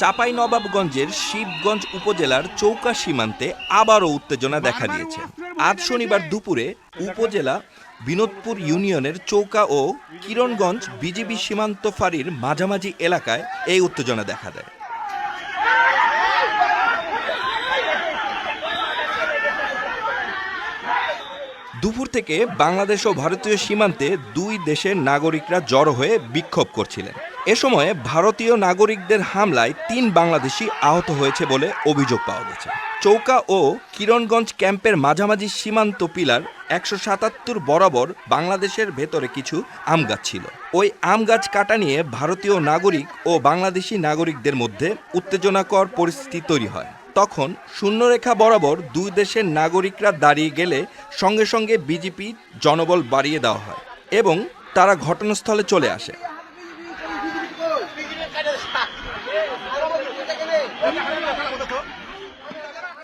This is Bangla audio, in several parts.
চাপাই নবাবগঞ্জের শিবগঞ্জ উপজেলার চৌকা সীমান্তে আবারও উত্তেজনা দেখা দিয়েছে। আজ শনিবার দুপুরে উপজেলা বিনোদপুর ইউনিয়নের চৌকা ও কিরণগঞ্জ বিজিবি সীমান্ত ফাঁড়ির মাঝামাঝি এলাকায় এই উত্তেজনা দেখা দেয়। দুপুর থেকে বাংলাদেশ ও ভারতীয় সীমান্তে দুই দেশের নাগরিকরা জড়ো হয়ে বিক্ষোভ করছিলেন। এ সময় ভারতীয় নাগরিকদের হামলায় তিন বাংলাদেশি আহত হয়েছে বলে অভিযোগ পাওয়া গেছে। চৌকা ও কিরণগঞ্জ ক্যাম্পের মাঝামাঝি সীমান্ত পিলার একশো সাতাত্তর বরাবর বাংলাদেশের ভেতরে কিছু আম গাছ ছিল। ওই আম গাছ কাটা নিয়ে ভারতীয় নাগরিক ও বাংলাদেশি নাগরিকদের মধ্যে উত্তেজনাকর পরিস্থিতি তৈরি হয়। তখন শূন্যরেখা বরাবর দুই দেশের নাগরিকরা দাঁড়িয়ে গেলে সঙ্গে সঙ্গে বিজেপি জনবল বাড়িয়ে দেওয়া হয় এবং তারা ঘটনাস্থলে চলে আসে।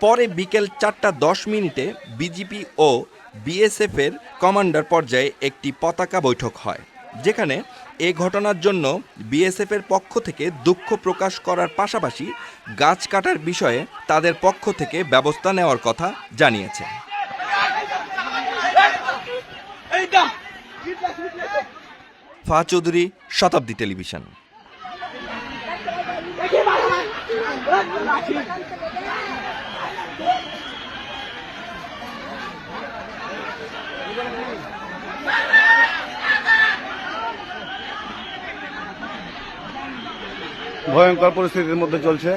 পরে বিকেল চারটা দশ মিনিটে বিজেপি ও বিএসএফ এর কমান্ডার পর্যায়ে একটি পতাকা বৈঠক হয়, যেখানে এ ঘটনার জন্য বিএসএফ এর পক্ষ থেকে দুঃখ প্রকাশ করার পাশাপাশি গাছ কাটার বিষয়ে তাদের পক্ষ থেকে ব্যবস্থা নেওয়ার কথা জানিয়েছে। ফা চৌধুরী, শতাব্দী টেলিভিশন। ভয়ঙ্কর পরিস্থিতির মধ্যে চলছে।